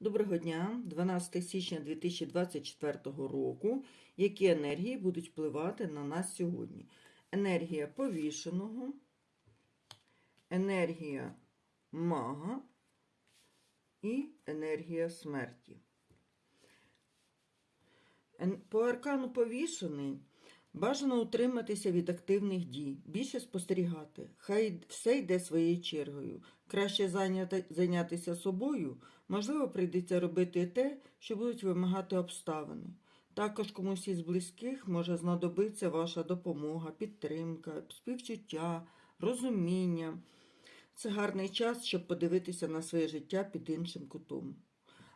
Доброго дня, 12 січня 2024 року. Які енергії будуть впливати на нас сьогодні? Енергія повішеного, енергія мага і енергія смерті. По аркану повішений бажано утриматися від активних дій, більше спостерігати. Хай все йде своєю чергою. Краще зайняти, зайнятися собою, можливо, прийдеться робити те, що будуть вимагати обставини. Також комусь із близьких може знадобитися ваша допомога, підтримка, співчуття, розуміння. Це гарний час, щоб подивитися на своє життя під іншим кутом.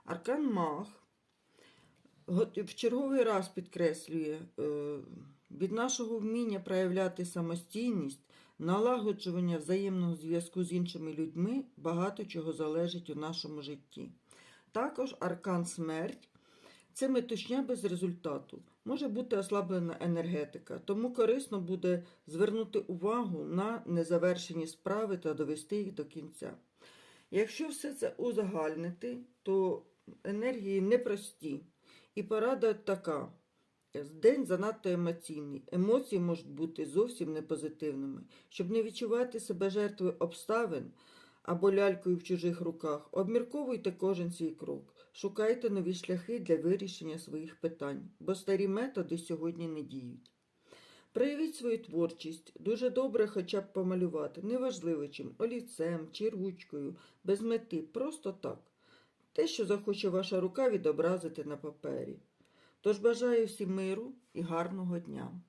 Аркан Мах в черговий раз підкреслює е, від нашого вміння проявляти самостійність, налагоджування взаємного зв'язку з іншими людьми багато чого залежить у нашому житті. Також аркан смерть це метушня без результату. Може бути ослаблена енергетика, тому корисно буде звернути увагу на незавершені справи та довести їх до кінця. Якщо все це узагальнити, то енергії непрості. І порада така. День занадто емоційний. Емоції можуть бути зовсім не позитивними. Щоб не відчувати себе жертвою обставин або лялькою в чужих руках, обмірковуйте кожен свій крок. Шукайте нові шляхи для вирішення своїх питань, бо старі методи сьогодні не діють. Проявіть свою творчість, дуже добре хоча б помалювати, неважливо чим, олівцем чи ручкою, без мети, просто так. Те, що захоче ваша рука відобразити на папері. Тож бажаю всім миру і гарного дня.